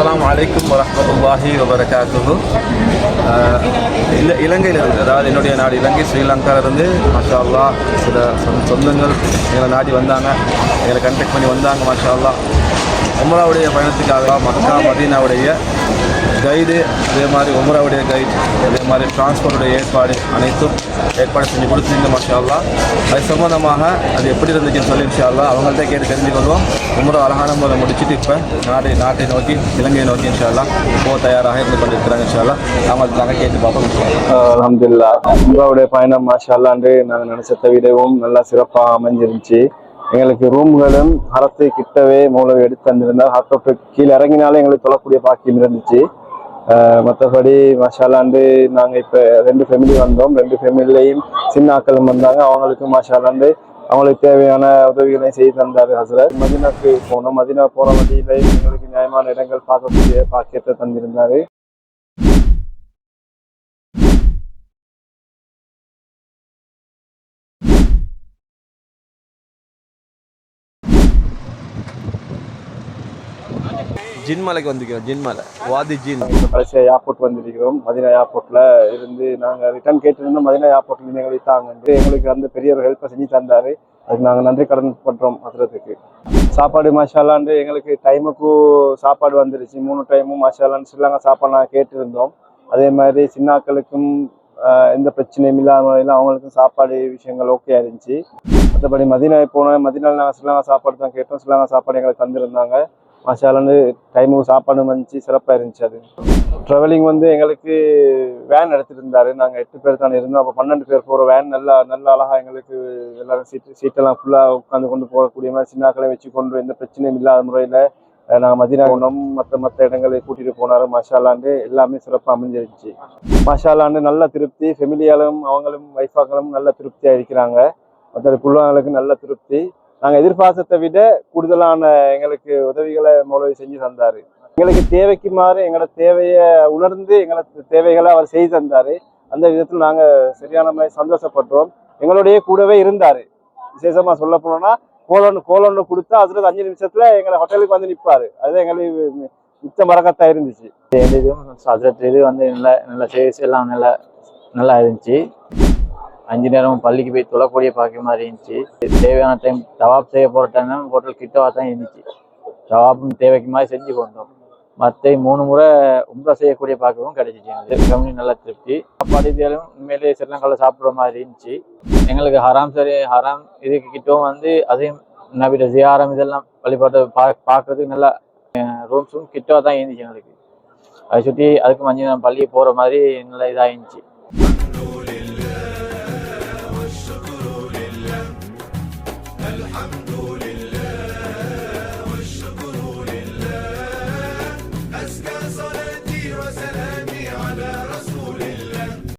அஸ்லாம் வலைக்கம் வரமத்துல்லாஹி வபரகாத்துஹு இல்லை இலங்கையிலிருந்து அதாவது என்னுடைய நாடு இலங்கை ஸ்ரீலங்காவிலிருந்து மாஷா அல்லாஹ் சில சொந்த- சொந்தங்கள் எங்களை நாடி வந்தாங்க. எங்களை கண்டெக்ட் பண்ணி வந்தாங்க மாஷா அல்லா உமராவுடைய பயணத்துக்காக மக்கா மதீனாவுடைய கைடு அதே மாதிரி உமராவுடைய கைடு அதே மாதிரி டிரான்ஸ்போர்ட்டுடைய ஏற்பாடு அனைத்தும் ஏற்பாடு செஞ்சு கொடுத்துருங்க மாஷா அது சம்பந்தமாக அது எப்படி இருந்துச்சுன்னு சொல்லி இன்ஷால்லா அவங்கள்ட்ட கேட்டு தெரிஞ்சுக்கொள்வோம் உமரா அழகான முறை முடிச்சுட்டு இப்போ நாட்டை நாட்டை நோக்கி இலங்கையை நோக்கி இன்ஷால்லா அல்லாஹ் போக தயாராக இருந்து கொண்டிருக்கிறாங்க இன்ஷால்லா அல்லாஹ் அவங்களுக்கு கேட்டு பார்ப்போம் அலமதுல்லா உமராவுடைய பயணம் மாஷால்லாண்டு நாங்கள் நினைச்சதை விடவும் நல்லா சிறப்பாக அமைஞ்சிருந்துச்சு. எங்களுக்கு ரூம்களும் ஹரத்து கிட்டவே மூலவை எடுத்து தந்திருந்தார். ஹரத்தொட்டு கீழே இறங்கினாலே எங்களுக்கு தொழக்கூடிய பாக்கியம் இருந்துச்சு. மற்றபடி மஷாலாண்டு நாங்கள் இப்போ ரெண்டு ஃபேமிலி வந்தோம். ரெண்டு ஃபேமிலிலையும் சின்ன ஆக்களும் வந்தாங்க. அவங்களுக்கும் மஷாலாண்டு அவங்களுக்கு தேவையான உதவிகளையும் செய்து தந்தார் ஹசரத். மதினாக்கு போனோம். மதினா போகிற வழியிலையும் எங்களுக்கு நியாயமான இடங்கள் பார்க்கக்கூடிய பாக்கியத்தை தந்திருந்தார். ஜின்மலைக்கு வந்துக்கிறோம் ஜின்மலை. வாதி ஜின். இப்போ கடைசியாக ஏர்போர்ட் வந்திருக்கிறோம். மதினா ஏர்போர்ட்டில் இருந்து நாங்கள் ரிட்டர்ன் கேட்டிருந்தோம். மதினா ஏர்போர்ட்டில் இருந்து எங்களுக்கு தாங்க எங்களுக்கு வந்து பெரிய ஒரு ஹெல்ப்பை செஞ்சு தந்தார். அதுக்கு நாங்கள் நன்றி கடன் பண்ணுறோம் அதுறதுக்கு சாப்பாடு மசாலாண்டு எங்களுக்கு டைமுக்கு சாப்பாடு வந்துருச்சு. மூணு டைமும் மாஷாலான்னு ஸ்ரீலங்கா சாப்பாடு நாங்கள் கேட்டிருந்தோம். அதே மாதிரி சின்னாக்களுக்கும் எந்த பிரச்சனையும் இல்லாமல் அவங்களுக்கும் சாப்பாடு விஷயங்கள் ஓகே இருந்துச்சு. மற்றபடி மதினா போனோம் மதினால் நாங்கள் ஸ்ரீலங்கா சாப்பாடு தான் கேட்டோம். ஸ்ரீலங்கா சாப்பாடு எங்களுக்கு தந்திருந்தாங்க. மசாலான்னு டைமும் சாப்பாடு வந்துச்சு சிறப்பாக இருந்துச்சு அது. ட்ராவலிங் வந்து எங்களுக்கு வேன் எடுத்துகிட்டு இருந்தார். நாங்கள் எட்டு பேர் தானே இருந்தோம். அப்போ பன்னெண்டு பேர் போகிற வேன் நல்லா நல்லா அழகாக எங்களுக்கு எல்லாரும் சீட்டு சீட்டெல்லாம் ஃபுல்லாக உட்காந்து கொண்டு போகக்கூடிய மாதிரி சின்னாக்களை வச்சு கொண்டு எந்த பிரச்சனையும் இல்லாத முறையில் நாங்கள் மதினா குணம் மற்ற மற்ற இடங்களை கூட்டிகிட்டு போனார். மஷாலாண்டு எல்லாமே சிறப்பாக அமைஞ்சிருந்துச்சி. மஷாலாண்டு நல்ல திருப்தி. ஃபெமிலியாலும் அவங்களும் வைஃபாக்களும் நல்ல திருப்தியாக இருக்கிறாங்க. மற்ற பிள்ளைங்களுக்கு நல்ல திருப்தி. நாங்கள் எதிர்பார்த்ததை விட கூடுதலான எங்களுக்கு உதவிகளை மூலவி செஞ்சு தந்தார். எங்களுக்கு தேவைக்கு மாறு எங்களோட தேவையை உணர்ந்து எங்களோட தேவைகளை அவர் செய்து தந்தார். அந்த விதத்தில் நாங்கள் சரியான மாதிரி சந்தோஷப்பட்டோம். எங்களுடைய கூடவே இருந்தார். விசேஷமாக சொல்ல போனோம்னா கோலொன்று கோலொன்று கொடுத்தா அதில் அஞ்சு நிமிஷத்தில் எங்களை ஹோட்டலுக்கு வந்து நிற்பார் அதுதான் எங்களுக்கு மிச்ச மரக்கத்தா இருந்துச்சு. இதுவும் ஹசரத் இது வந்து நல்ல நல்ல சர்வீஸ் எல்லாம் நல்லா நல்லா இருந்துச்சு. அஞ்சு நேரமும் பள்ளிக்கு போய் தொழக்கூடிய பாக்கியமாக இருந்துச்சு. தேவையான டைம் தவாப் செய்ய போகிற டைம் ஹோட்டல் கிட்டவா தான் இருந்துச்சு. தவாப்பும் தேவைக்கு மாதிரி செஞ்சு கொண்டோம். மற்ற மூணு முறை உம்ரா செய்யக்கூடிய பாக்கியமும் கிடைச்சிச்சு எங்களுக்கு. ஃபேமிலி நல்லா திருப்தி. சாப்பாடு இதாலும் உண்மையிலேயே ஸ்ரீலங்காவில் சாப்பிட்ற மாதிரி இருந்துச்சு. எங்களுக்கு ஹராம் சரி ஹராம் இதுக்கு கிட்டவும் வந்து அதையும் நபிட ஜியாரம் இதெல்லாம் வழிபாட்டு பா பார்க்கறதுக்கு நல்லா ரூம்ஸும் கிட்டவா தான் இருந்துச்சு எங்களுக்கு. அதை சுற்றி அதுக்கு மஞ்சள் நான் போகிற மாதிரி நல்லா இதாக இருந்துச்சு